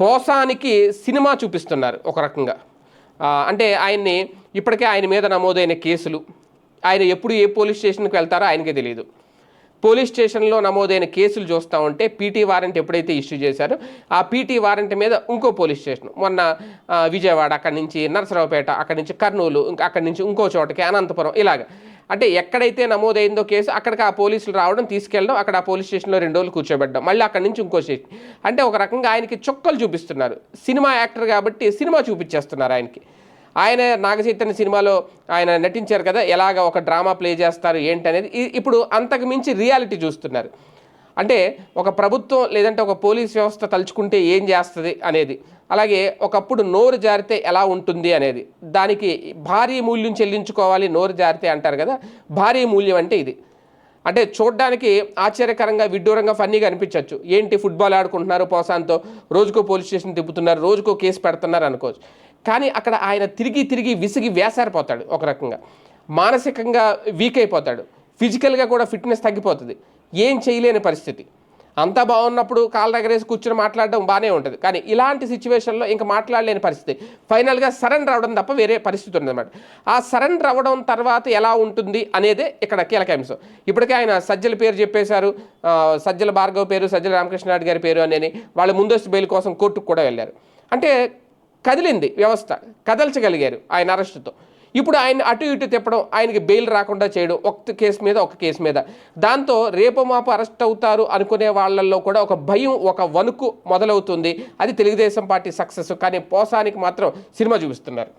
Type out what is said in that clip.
పోసానికి cinema చూపిస్తున్నారు ఒక రకంగా. అంటే ఆయన్ని ఇప్పటికే ఆయన మీద నమోదైన కేసులు. ఆయన ఎప్పుడు ఏ పోలీస్ స్టేషన్కి వెళ్తారో ఆయనకే తెలియదు పోలీస్ స్టేషన్లో నమోదైన కేసులు చూస్తూ ఉంటే పీటీ వారెంట్ ఎప్పుడైతే ఇష్యూ చేశారో ఆ పీటీ వారెంట్ మీద ఇంకో పోలీస్ స్టేషన్. మొన్న విజయవాడ అక్కడి నుంచి నరసరావుపేట అక్కడి నుంచి కర్నూలు ఇంకా అక్కడి నుంచి ఇంకో చోటకి అనంతపురం ఇలాగ. అంటే ఎక్కడైతే నమోదైందో కేసు అక్కడికి ఆ పోలీసులు రావడం తీసుకెళ్ళడం అక్కడ ఆ పోలీస్ స్టేషన్లో రెండు రోజులు కూర్చోబెట్టడం మళ్ళీ అక్కడి నుంచి ఇంకో స్టేషన్. అంటే ఒక రకంగా ఆయనకి చుక్కలు చూపిస్తున్నారు. సినిమా యాక్టర్ కాబట్టి సినిమా చూపించేస్తున్నారు ఆయనకి. ఆయన నాగచైతన్య సినిమాలో ఆయన నటించారు కదా ఎలాగ ఒక డ్రామా ప్లే చేస్తారు ఏంటి అనేది ఇప్పుడు అంతకు మించి రియాలిటీ చూస్తున్నారు. అంటే ఒక ప్రభుత్వం లేదంటే ఒక పోలీస్ వ్యవస్థ తలుచుకుంటే ఏం చేస్తుంది అనేది. అలాగే ఒకప్పుడు నోరు జారితే ఎలా ఉంటుంది అనేది. దానికి భారీ మూల్యం చెల్లించుకోవాలి నోరు జారితే అంటారు కదా. భారీ మూల్యం అంటే ఇది. అంటే చూడడానికి ఆశ్చర్యకరంగా విడ్డూరంగా ఫన్నీగా అనిపించవచ్చు ఏంటి ఫుట్బాల్ ఆడుకుంటున్నారు పోసాంతో రోజుకో పోలీస్ స్టేషన్ తిప్పుతున్నారు రోజుకో కేసు పెడుతున్నారు అనుకోవచ్చు. కానీ అక్కడ ఆయన తిరిగి తిరిగి విసిగి వేసారిపోతాడు ఒక రకంగా. మానసికంగా వీక్ అయిపోతాడు. ఫిజికల్గా కూడా ఫిట్నెస్ తగ్గిపోతుంది. ఏం చేయలేని పరిస్థితి. అంతా బాగున్నప్పుడు కాళ్ళ దగ్గరేసి కూర్చొని మాట్లాడడం బాగానే ఉంటుంది. కానీ ఇలాంటి సిచ్యువేషన్లో ఇంకా మాట్లాడలేని పరిస్థితి. ఫైనల్గా సరెండర్ అవ్వడం తప్ప వేరే పరిస్థితి ఉందన్నమాట ఆ సరెండర్ అవ్వడం తర్వాత ఎలా ఉంటుంది అనేదే ఇక్కడ కీలక అంశం. ఇప్పటికే ఆయన సజ్జల పేరు చెప్పేశారు. సజ్జల భార్గవ్ పేరు సజ్జల రామకృష్ణారెడ్డి గారి పేరు అని వాళ్ళు ముందస్తు బెయిల్ కోసం కోర్టుకు కూడా వెళ్ళారు. అంటే కదిలింది వ్యవస్థ. కదల్చగలిగారు ఆయన అరెస్టుతో. ఇప్పుడు ఆయన అటు ఇటు తిప్పడం ఆయనకి బెయిల్ రాకుండా చేయడం ఒక కేసు మీద ఒక కేసు మీద. దాంతో రేపు మాపు అరెస్ట్ అవుతారు అనుకునే వాళ్ళల్లో కూడా ఒక భయం ఒక వణుకు మొదలవుతుంది. అది తెలుగుదేశం పార్టీ సక్సెస్ కానీ పోసానికి మాత్రం సినిమా చూపిస్తున్నారు.